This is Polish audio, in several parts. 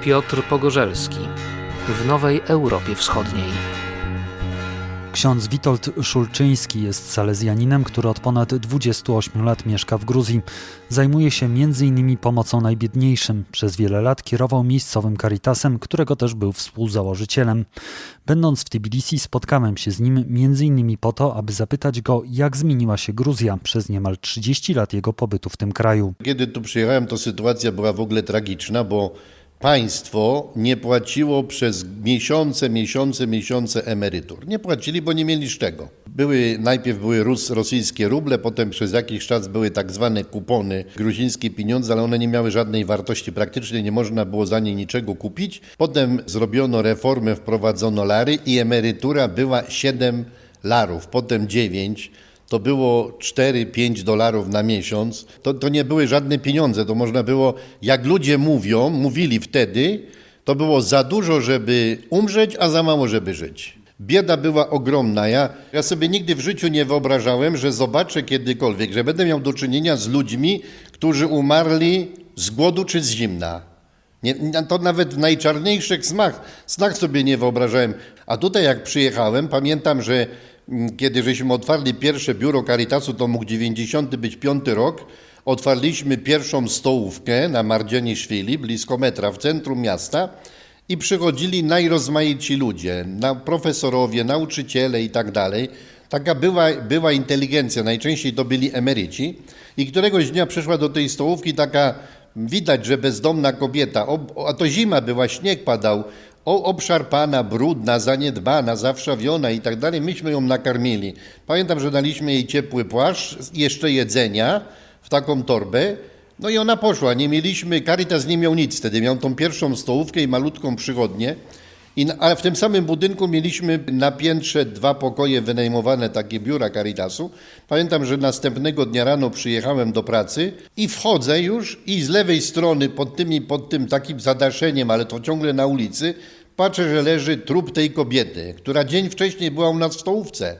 Piotr Pogorzelski w Nowej Europie Wschodniej. Ksiądz Witold Szulczyński jest salezjaninem, który od ponad 28 lat mieszka w Gruzji. Zajmuje się m.in. pomocą najbiedniejszym. Przez wiele lat kierował miejscowym Caritasem, którego też był współzałożycielem. Będąc w Tbilisi spotkałem się z nim m.in. po to, aby zapytać go, jak zmieniła się Gruzja przez niemal 30 lat jego pobytu w tym kraju. Kiedy tu przyjechałem, to sytuacja była w ogóle tragiczna, bo państwo nie płaciło przez miesiące, miesiące, miesiące emerytur. Nie płacili, bo nie mieli z czego. Były, najpierw były rus, rosyjskie ruble, potem przez jakiś czas były tak zwane kupony, gruzińskie pieniądze, ale one nie miały żadnej wartości. Praktycznie nie można było za nie niczego kupić. Potem zrobiono reformę, wprowadzono lary i emerytura była 7 larów, potem 9 to było 4-5 dolarów na miesiąc, to, to nie były żadne pieniądze. To można było, jak ludzie mówią, mówili wtedy, to było za dużo, żeby umrzeć, a za mało, żeby żyć. Bieda była ogromna. Ja, ja sobie nigdy w życiu nie wyobrażałem, że zobaczę kiedykolwiek, że będę miał do czynienia z ludźmi, którzy umarli z głodu czy z zimna. Nie, to nawet w najczarniejszych snach, snach sobie nie wyobrażałem. A tutaj jak przyjechałem, pamiętam, że kiedy żeśmy otwarli pierwsze biuro Caritasu, to mógł 90 być piąty rok, otwarliśmy pierwszą stołówkę na Mardzieni Szwili, blisko metra, w centrum miasta i przychodzili najrozmaici ludzie, profesorowie, nauczyciele i tak dalej. Taka była, była inteligencja, najczęściej to byli emeryci. I któregoś dnia przyszła do tej stołówki taka, widać, że bezdomna kobieta, a to zima była, śnieg padał, o, obszarpana, brudna, zaniedbana, zawszawiona i tak dalej. Myśmy ją nakarmili. Pamiętam, że daliśmy jej ciepły płaszcz, jeszcze jedzenia w taką torbę. No i ona poszła. Nie mieliśmy, Caritas nie miał nic wtedy. Miał tą pierwszą stołówkę i malutką przychodnię. I, ale w tym samym budynku mieliśmy na piętrze dwa pokoje wynajmowane, takie biura Caritasu. Pamiętam, że następnego dnia rano przyjechałem do pracy i wchodzę już i z lewej strony pod, tymi, pod tym takim zadaszeniem, ale to ciągle na ulicy, patrzę, że leży trup tej kobiety, która dzień wcześniej była u nas w stołówce.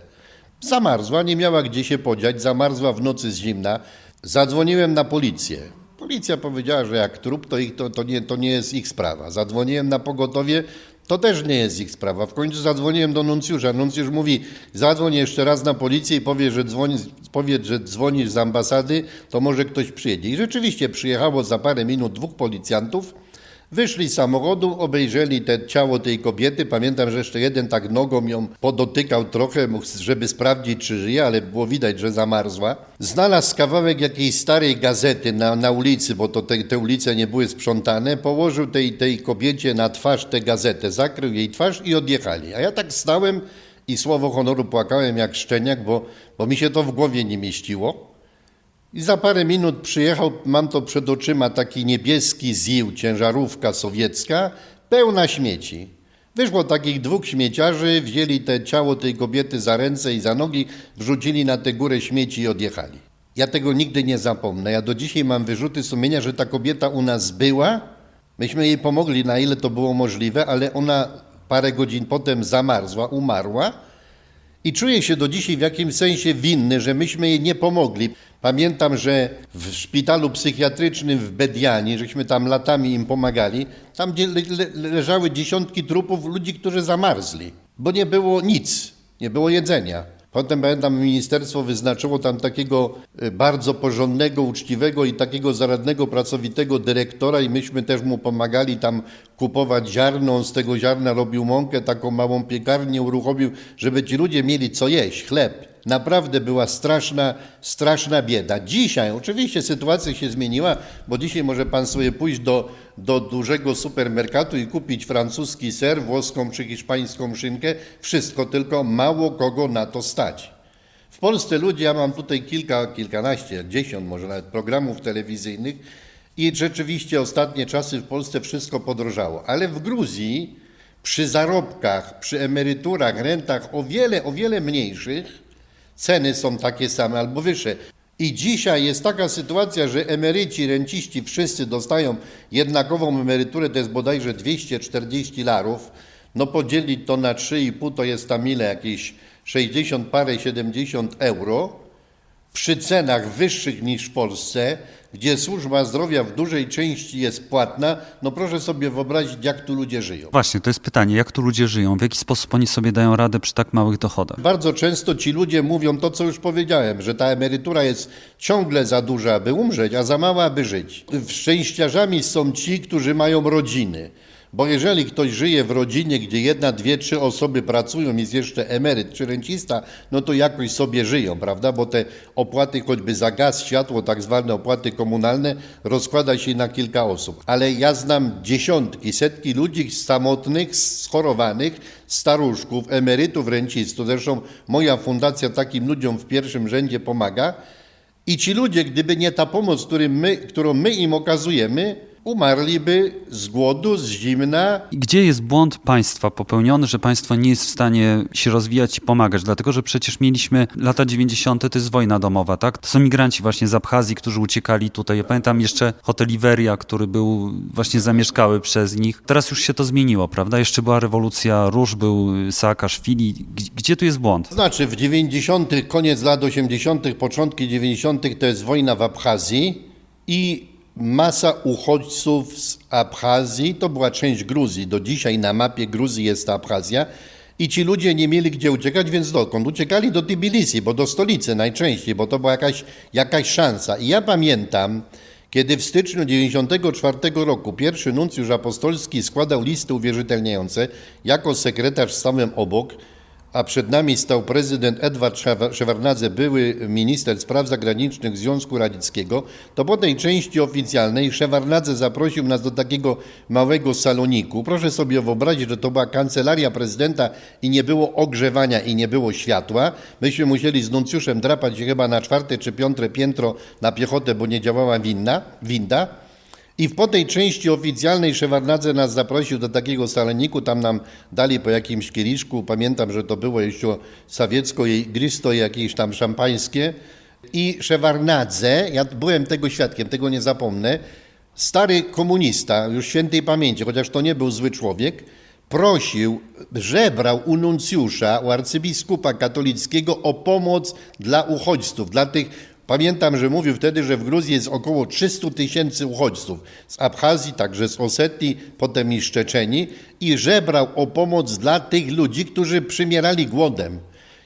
Zamarzła, nie miała gdzie się podziać, zamarzła w nocy z zimna. Zadzwoniłem na policję. Policja powiedziała, że jak trup, to, ich, to, to, nie, to nie jest ich sprawa. Zadzwoniłem na pogotowie, to też nie jest ich sprawa. W końcu zadzwoniłem do nuncjusza. Nuncjusz mówi, zadzwoń jeszcze raz na policję i powie, że dzwoni, powiedz, że dzwonisz z ambasady, to może ktoś przyjedzie. I rzeczywiście przyjechało za parę minut dwóch policjantów, Wyszli z samochodu, obejrzeli te ciało tej kobiety. Pamiętam, że jeszcze jeden tak nogą ją podotykał trochę, żeby sprawdzić, czy żyje, ale było widać, że zamarzła. Znalazł kawałek jakiejś starej gazety na, na ulicy, bo to te, te ulice nie były sprzątane. Położył tej, tej kobiecie na twarz tę gazetę, zakrył jej twarz i odjechali. A ja tak stałem i słowo honoru płakałem jak szczeniak, bo, bo mi się to w głowie nie mieściło. I za parę minut przyjechał, mam to przed oczyma, taki niebieski ZIL, ciężarówka sowiecka, pełna śmieci. Wyszło takich dwóch śmieciarzy, wzięli te ciało tej kobiety za ręce i za nogi, wrzucili na tę górę śmieci i odjechali. Ja tego nigdy nie zapomnę. Ja do dzisiaj mam wyrzuty sumienia, że ta kobieta u nas była. Myśmy jej pomogli, na ile to było możliwe, ale ona parę godzin potem zamarzła, umarła. I czuję się do dzisiaj w jakimś sensie winny, że myśmy jej nie pomogli. Pamiętam, że w szpitalu psychiatrycznym w Bediani, żeśmy tam latami im pomagali, tam gdzie le, le, leżały dziesiątki trupów ludzi, którzy zamarzli, bo nie było nic, nie było jedzenia. Potem pamiętam, ministerstwo wyznaczyło tam takiego y, bardzo porządnego, uczciwego i takiego zaradnego, pracowitego dyrektora i myśmy też mu pomagali tam kupować ziarno. On z tego ziarna robił mąkę, taką małą piekarnię uruchomił, żeby ci ludzie mieli co jeść, chleb. Naprawdę była straszna, straszna bieda. Dzisiaj oczywiście sytuacja się zmieniła, bo dzisiaj może pan sobie pójść do, do dużego supermerkatu i kupić francuski ser, włoską czy hiszpańską szynkę. Wszystko, tylko mało kogo na to stać. W Polsce ludzie, ja mam tutaj kilka, kilkanaście, dziesiąt może nawet programów telewizyjnych i rzeczywiście ostatnie czasy w Polsce wszystko podrożało. Ale w Gruzji przy zarobkach, przy emeryturach, rentach o wiele, o wiele mniejszych, ceny są takie same albo wyższe. I dzisiaj jest taka sytuacja, że emeryci, renciści wszyscy dostają jednakową emeryturę, to jest bodajże 240 larów. No podzielić to na 3,5 to jest tam ile? Jakieś 60 parę, 70 euro. przy cenach wyższych niż w Polsce, gdzie służba zdrowia w dużej części jest płatna, no proszę sobie wyobrazić, jak tu ludzie żyją. Właśnie, to jest pytanie, jak tu ludzie żyją, w jaki sposób oni sobie dają radę przy tak małych dochodach? Bardzo często ci ludzie mówią to, co już powiedziałem, że ta emerytura jest ciągle za duża, aby umrzeć, a za mała, aby żyć. Szczęściarzami są ci, którzy mają rodziny. Bo jeżeli ktoś żyje w rodzinie, gdzie jedna, dwie, trzy osoby pracują, jest jeszcze emeryt czy rencista, no to jakoś sobie żyją, prawda? Bo te opłaty choćby za gaz, światło, tak zwane opłaty komunalne, rozkłada się na kilka osób. Ale ja znam dziesiątki, setki ludzi samotnych, schorowanych, staruszków, emerytów, rencistów. Zresztą moja fundacja takim ludziom w pierwszym rzędzie pomaga. I ci ludzie, gdyby nie ta pomoc, my, którą my im okazujemy, umarliby z głodu, z zimna. Gdzie jest błąd państwa popełniony, że państwo nie jest w stanie się rozwijać i pomagać? Dlatego, że przecież mieliśmy lata 90. to jest wojna domowa, tak? To są migranci właśnie z Abchazji, którzy uciekali tutaj. Ja pamiętam jeszcze hotel Iberia, który był właśnie zamieszkały przez nich. Teraz już się to zmieniło, prawda? Jeszcze była rewolucja róż, był Saakaszwili. Gdzie tu jest błąd? Znaczy w 90., koniec lat 80., początki 90. to jest wojna w Abchazji i masa uchodźców z Abchazji, to była część Gruzji, do dzisiaj na mapie Gruzji jest ta Abchazja i ci ludzie nie mieli gdzie uciekać, więc dokąd? Uciekali do Tbilisi, bo do stolicy najczęściej, bo to była jakaś, jakaś szansa. I ja pamiętam, kiedy w styczniu 1994 roku pierwszy nuncjusz apostolski składał listy uwierzytelniające jako sekretarz stałem obok, a przed nami stał prezydent Edward Szewa- Szewardnadze, były minister spraw zagranicznych Związku Radzieckiego, to po tej części oficjalnej Szewardnadze zaprosił nas do takiego małego saloniku. Proszę sobie wyobrazić, że to była kancelaria prezydenta i nie było ogrzewania i nie było światła. Myśmy musieli z nuncjuszem drapać się chyba na czwarte czy piąte piętro na piechotę, bo nie działała winna, winda. I po tej części oficjalnej Szewardnadze nas zaprosił do takiego saloniku, tam nam dali po jakimś kieliszku, pamiętam, że to było jeszcze sawiecko i gristo jakieś tam szampańskie. I Szewardnadze, ja byłem tego świadkiem, tego nie zapomnę, stary komunista, już świętej pamięci, chociaż to nie był zły człowiek, prosił, żebrał u nuncjusza, u arcybiskupa katolickiego o pomoc dla uchodźców, dla tych Pamiętam, że mówił wtedy, że w Gruzji jest około 300 tysięcy uchodźców z Abchazji, także z Osetii, potem i z Czeczenii i żebrał o pomoc dla tych ludzi, którzy przymierali głodem.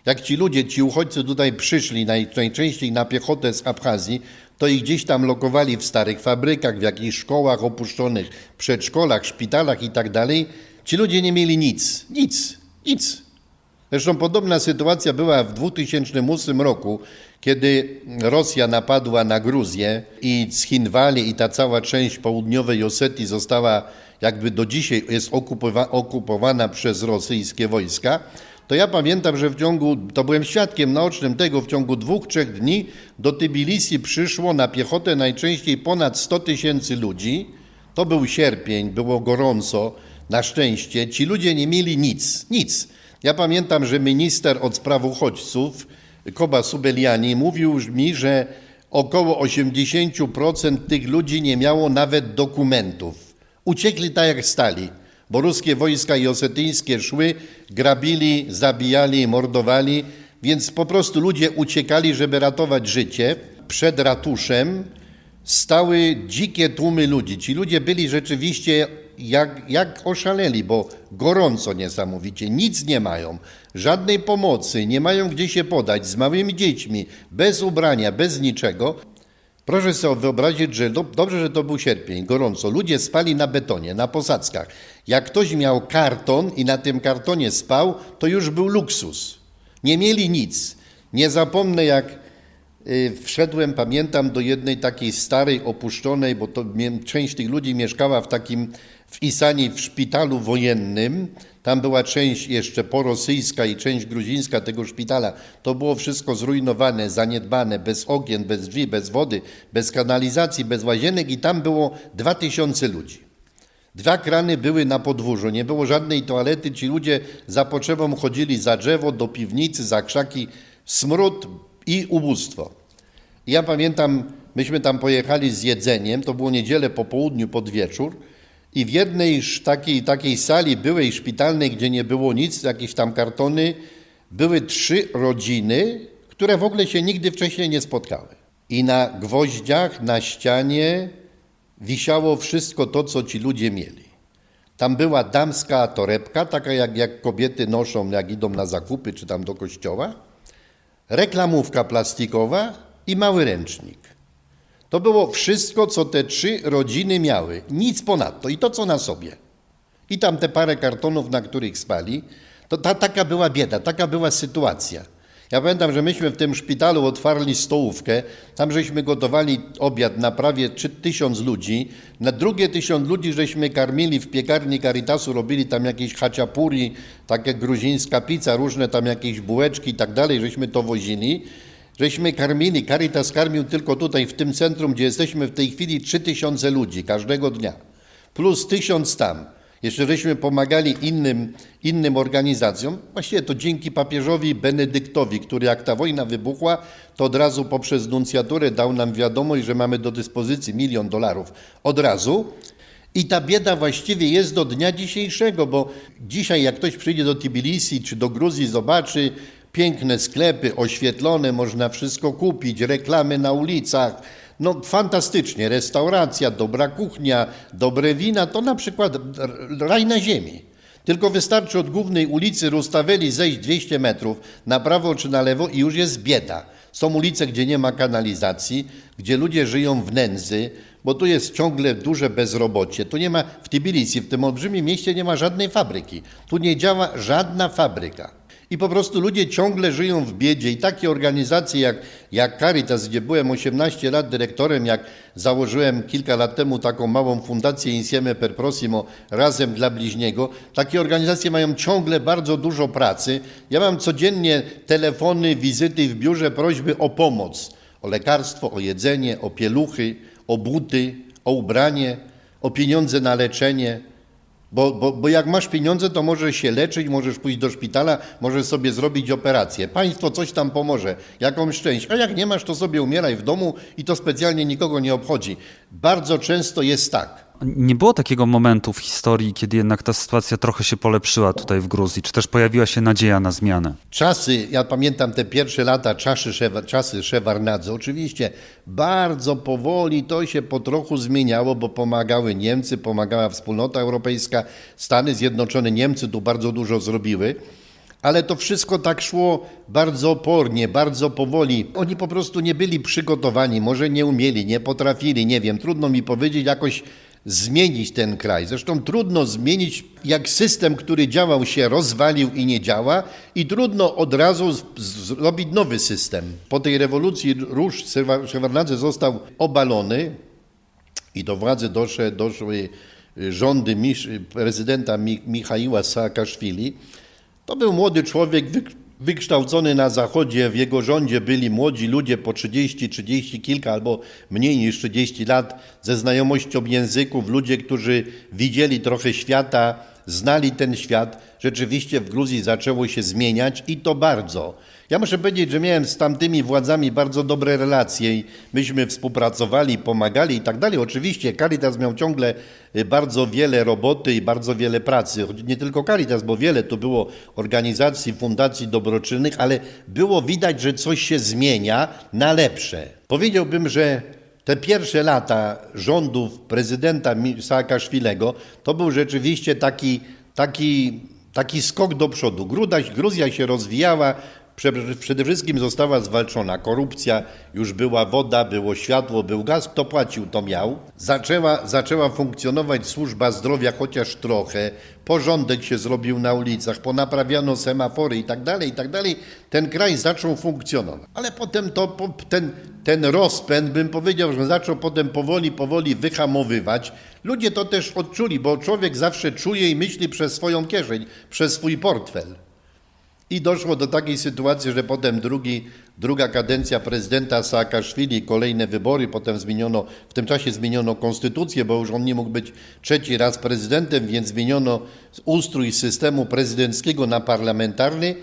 Jak ci ludzie, ci uchodźcy tutaj przyszli naj, najczęściej na piechotę z Abchazji, to ich gdzieś tam lokowali w starych fabrykach, w jakichś szkołach opuszczonych, przedszkolach, szpitalach i tak dalej. Ci ludzie nie mieli nic, nic, nic. Zresztą podobna sytuacja była w 2008 roku, kiedy Rosja napadła na Gruzję i Schinwali i ta cała część południowej Osetii została jakby do dzisiaj jest okupowa- okupowana przez rosyjskie wojska. To ja pamiętam, że w ciągu, to byłem świadkiem naocznym tego, w ciągu dwóch, trzech dni do Tbilisi przyszło na piechotę najczęściej ponad 100 tysięcy ludzi. To był sierpień, było gorąco, na szczęście. Ci ludzie nie mieli nic, nic. Ja pamiętam, że minister od spraw uchodźców, Koba Subeliani, mówił mi, że około 80% tych ludzi nie miało nawet dokumentów. Uciekli tak jak stali, bo ruskie wojska i osetyjskie szły, grabili, zabijali, mordowali, więc po prostu ludzie uciekali, żeby ratować życie. Przed ratuszem stały dzikie tłumy ludzi. Ci ludzie byli rzeczywiście jak, jak oszaleli, bo gorąco niesamowicie, nic nie mają, żadnej pomocy, nie mają gdzie się podać, z małymi dziećmi, bez ubrania, bez niczego. Proszę sobie wyobrazić, że do, dobrze, że to był sierpień, gorąco. Ludzie spali na betonie, na posadzkach. Jak ktoś miał karton i na tym kartonie spał, to już był luksus. Nie mieli nic. Nie zapomnę, jak Y, Wszedłem, pamiętam, do jednej takiej starej, opuszczonej, bo to część tych ludzi mieszkała w takim, w Isani, w szpitalu wojennym. Tam była część jeszcze porosyjska i część gruzińska tego szpitala. To było wszystko zrujnowane, zaniedbane, bez okien, bez drzwi, bez wody, bez kanalizacji, bez łazienek i tam było dwa tysiące ludzi. Dwa krany były na podwórzu, nie było żadnej toalety. Ci ludzie za potrzebą chodzili za drzewo, do piwnicy, za krzaki, smród i ubóstwo. Ja pamiętam, myśmy tam pojechali z jedzeniem, to było niedzielę po południu, pod wieczór i w jednej takiej, takiej sali byłej szpitalnej, gdzie nie było nic, jakieś tam kartony, były trzy rodziny, które w ogóle się nigdy wcześniej nie spotkały. I na gwoździach, na ścianie wisiało wszystko to, co ci ludzie mieli. Tam była damska torebka, taka jak, jak kobiety noszą, jak idą na zakupy czy tam do kościoła, reklamówka plastikowa i mały ręcznik. To było wszystko, co te trzy rodziny miały. Nic ponadto. I to, co na sobie. I tam te parę kartonów, na których spali. To ta, taka była bieda, taka była sytuacja. Ja pamiętam, że myśmy w tym szpitalu otwarli stołówkę. Tam żeśmy gotowali obiad na prawie 3000 ludzi. Na drugie tysiąc ludzi żeśmy karmili w piekarni Caritasu, robili tam jakieś haciapuri, takie gruzińska pizza, różne tam jakieś bułeczki i tak dalej, żeśmy to wozili żeśmy karmili. Caritas karmił tylko tutaj, w tym centrum, gdzie jesteśmy w tej chwili, 3000 ludzi każdego dnia. Plus 1000 tam. Jeszcze żeśmy pomagali innym, innym organizacjom. Właściwie to dzięki papieżowi Benedyktowi, który jak ta wojna wybuchła, to od razu poprzez nuncjaturę dał nam wiadomość, że mamy do dyspozycji milion dolarów. Od razu. I ta bieda właściwie jest do dnia dzisiejszego, bo dzisiaj jak ktoś przyjdzie do Tbilisi czy do Gruzji, zobaczy piękne sklepy oświetlone, można wszystko kupić, reklamy na ulicach. No fantastycznie, restauracja, dobra kuchnia, dobre wina, to na przykład raj na ziemi. Tylko wystarczy od głównej ulicy Rustaveli zejść 200 metrów na prawo czy na lewo i już jest bieda. Są ulice, gdzie nie ma kanalizacji, gdzie ludzie żyją w nędzy, bo tu jest ciągle duże bezrobocie. Tu nie ma, w Tbilisi, w tym olbrzymim mieście nie ma żadnej fabryki. Tu nie działa żadna fabryka. I po prostu ludzie ciągle żyją w biedzie i takie organizacje jak, jak Caritas, gdzie byłem 18 lat dyrektorem, jak założyłem kilka lat temu taką małą fundację Insieme per Prossimo, razem dla bliźniego, takie organizacje mają ciągle bardzo dużo pracy. Ja mam codziennie telefony, wizyty w biurze, prośby o pomoc, o lekarstwo, o jedzenie, o pieluchy, o buty, o ubranie, o pieniądze na leczenie. Bo, bo, bo jak masz pieniądze, to możesz się leczyć, możesz pójść do szpitala, możesz sobie zrobić operację. Państwo coś tam pomoże, jakąś część. A jak nie masz, to sobie umieraj w domu i to specjalnie nikogo nie obchodzi. Bardzo często jest tak. Nie było takiego momentu w historii, kiedy jednak ta sytuacja trochę się polepszyła tutaj w Gruzji, czy też pojawiła się nadzieja na zmianę? Czasy, ja pamiętam te pierwsze lata, czasy, czasy Szewarnadze, oczywiście bardzo powoli to się po trochu zmieniało, bo pomagały Niemcy, pomagała wspólnota europejska, Stany Zjednoczone, Niemcy tu bardzo dużo zrobiły. Ale to wszystko tak szło bardzo opornie, bardzo powoli. Oni po prostu nie byli przygotowani, może nie umieli, nie potrafili, nie wiem, trudno mi powiedzieć, jakoś zmienić ten kraj. Zresztą trudno zmienić, jak system, który działał, się rozwalił i nie działa, i trudno od razu zrobić nowy system. Po tej rewolucji Róż Szewardnadze został obalony i do władzy doszły, doszły rządy prezydenta Mi, Michaiła Saakaszwili. To był młody człowiek wykształcony na zachodzie. W jego rządzie byli młodzi ludzie po 30, 30 kilka albo mniej niż 30 lat ze znajomością języków, ludzie, którzy widzieli trochę świata, znali ten świat. Rzeczywiście w Gruzji zaczęło się zmieniać i to bardzo. Ja muszę powiedzieć, że miałem z tamtymi władzami bardzo dobre relacje i myśmy współpracowali, pomagali i tak dalej. Oczywiście Caritas miał ciągle y, bardzo wiele roboty i bardzo wiele pracy. Nie tylko Caritas, bo wiele tu było organizacji, fundacji dobroczynnych, ale było widać, że coś się zmienia na lepsze. Powiedziałbym, że te pierwsze lata rządów prezydenta Saakaszwilego to był rzeczywiście taki, taki, taki skok do przodu. Gruzja się rozwijała, przede wszystkim została zwalczona korupcja, już była woda, było światło, był gaz, kto płacił, to miał. Zaczęła, zaczęła funkcjonować służba zdrowia chociaż trochę, porządek się zrobił na ulicach, ponaprawiano semafory i tak dalej, i tak. Ten kraj zaczął funkcjonować. Ale potem to, ten, ten rozpęd, bym powiedział, że zaczął potem powoli, powoli wyhamowywać. Ludzie to też odczuli, bo człowiek zawsze czuje i myśli przez swoją kieszeń, przez swój portfel. I doszło do takiej sytuacji, że potem drugi, druga kadencja prezydenta Saakaszwili, kolejne wybory, potem zmieniono, w tym czasie zmieniono konstytucję, bo już on nie mógł być trzeci raz prezydentem, więc zmieniono ustrój systemu prezydenckiego na parlamentarny.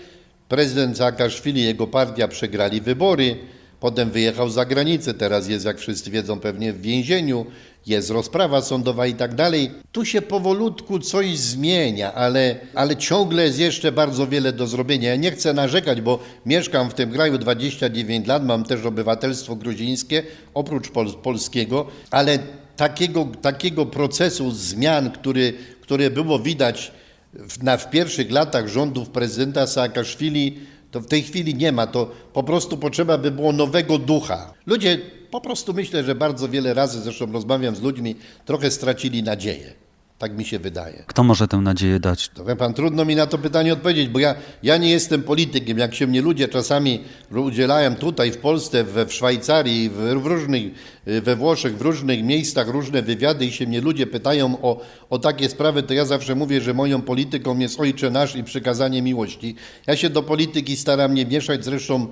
Prezydent Saakaszwili i jego partia przegrali wybory, potem wyjechał za granicę, teraz jest, jak wszyscy wiedzą, pewnie w więzieniu jest rozprawa sądowa i tak dalej. Tu się powolutku coś zmienia, ale, ale ciągle jest jeszcze bardzo wiele do zrobienia. Ja nie chcę narzekać, bo mieszkam w tym kraju 29 lat, mam też obywatelstwo gruzińskie, oprócz pol polskiego, ale takiego, takiego procesu zmian, który, które było widać w, na, w pierwszych latach rządów prezydenta Saakaszwili, to w tej chwili nie ma. To po prostu potrzeba by było nowego ducha. Ludzie po prostu myślę, że bardzo wiele razy, zresztą rozmawiam z ludźmi, trochę stracili nadzieję. Tak mi się wydaje. Kto może tę nadzieję dać? Wie pan, trudno mi na to pytanie odpowiedzieć, bo ja, ja nie jestem politykiem. Jak się mnie ludzie czasami udzielają tutaj w Polsce, we, w Szwajcarii, w, w różnych, we Włoszech, w różnych miejscach, różne wywiady i się mnie ludzie pytają o, o takie sprawy, to ja zawsze mówię, że moją polityką jest Ojcze Nasz i przykazanie miłości. Ja się do polityki staram nie mieszać, zresztą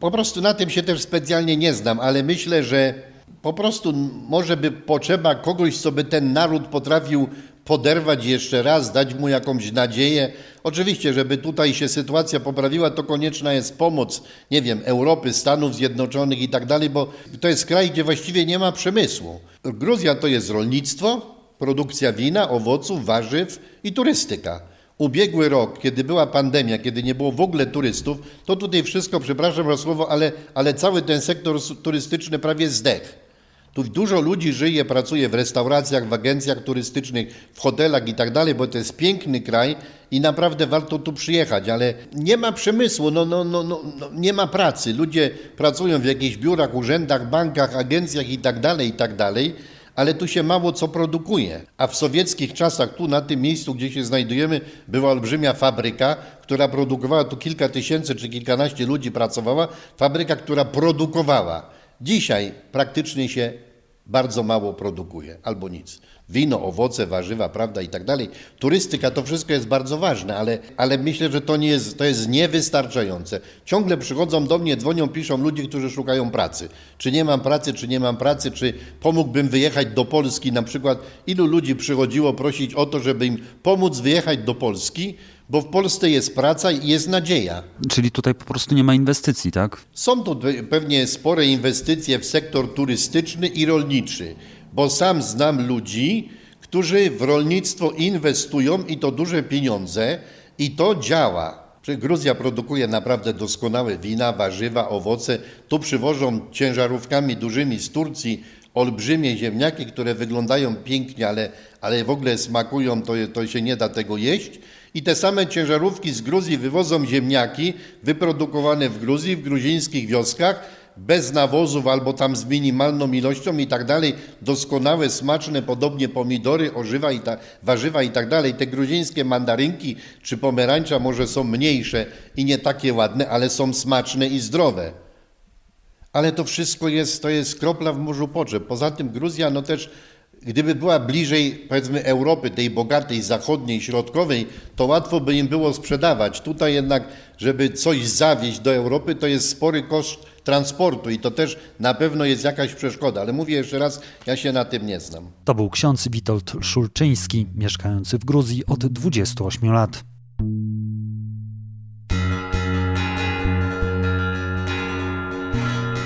po prostu na tym się też specjalnie nie znam, ale myślę, że po prostu może by potrzeba kogoś, co by ten naród potrafił poderwać jeszcze raz, dać mu jakąś nadzieję. Oczywiście, żeby tutaj się sytuacja poprawiła, to konieczna jest pomoc, nie wiem, Europy, Stanów Zjednoczonych i tak dalej, bo to jest kraj, gdzie właściwie nie ma przemysłu. Gruzja to jest rolnictwo, produkcja wina, owoców, warzyw i turystyka. Ubiegły rok, kiedy była pandemia, kiedy nie było w ogóle turystów, to tutaj wszystko, przepraszam za słowo, ale, ale cały ten sektor turystyczny prawie zdechł. Tu dużo ludzi żyje, pracuje w restauracjach, w agencjach turystycznych, w hotelach i tak dalej, bo to jest piękny kraj i naprawdę warto tu przyjechać, ale nie ma przemysłu, no, no, no, no, no, nie ma pracy. Ludzie pracują w jakichś biurach, urzędach, bankach, agencjach i tak dalej, i tak dalej, ale tu się mało co produkuje. A w sowieckich czasach, tu na tym miejscu, gdzie się znajdujemy, była olbrzymia fabryka, która produkowała, tu kilka tysięcy czy kilkanaście ludzi pracowała, fabryka, która produkowała. Dzisiaj praktycznie się bardzo mało produkuje, albo nic. Wino, owoce, warzywa, prawda i tak dalej. Turystyka, to wszystko jest bardzo ważne, ale, ale myślę, że to, nie jest, to jest niewystarczające. Ciągle przychodzą do mnie, dzwonią, piszą ludzie, którzy szukają pracy. Czy nie mam pracy, czy nie mam pracy, czy pomógłbym wyjechać do Polski na przykład. Ilu ludzi przychodziło prosić o to, żeby im pomóc wyjechać do Polski, bo w Polsce jest praca i jest nadzieja. Czyli tutaj po prostu nie ma inwestycji, tak? Są tu pe- pewnie spore inwestycje w sektor turystyczny i rolniczy, bo sam znam ludzi, którzy w rolnictwo inwestują i to duże pieniądze i to działa. Gruzja produkuje naprawdę doskonałe wina, warzywa, owoce. Tu przywożą ciężarówkami dużymi z Turcji olbrzymie ziemniaki, które wyglądają pięknie, ale, ale w ogóle smakują, to, to się nie da tego jeść. I te same ciężarówki z Gruzji wywożą ziemniaki wyprodukowane w Gruzji, w gruzińskich wioskach, bez nawozów albo tam z minimalną ilością i tak dalej. Doskonałe, smaczne, podobnie pomidory, orzywa i ta, warzywa i tak dalej. Te gruzińskie mandarynki czy pomarańcza może są mniejsze i nie takie ładne, ale są smaczne i zdrowe. Ale to wszystko jest, to jest kropla w morzu potrzeb. Poza tym Gruzja, no też, gdyby była bliżej, powiedzmy, Europy, tej bogatej, zachodniej, środkowej, to łatwo by im było sprzedawać. Tutaj jednak, żeby coś zawieźć do Europy, to jest spory koszt transportu i to też na pewno jest jakaś przeszkoda. Ale mówię jeszcze raz, ja się na tym nie znam. To był ksiądz Witold Szulczyński, mieszkający w Gruzji od 28 lat.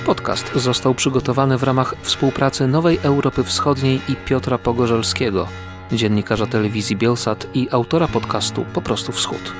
Podcast został przygotowany w ramach współpracy Nowej Europy Wschodniej i Piotra Pogorzelskiego, dziennikarza telewizji Bielsat i autora podcastu Po prostu Wschód.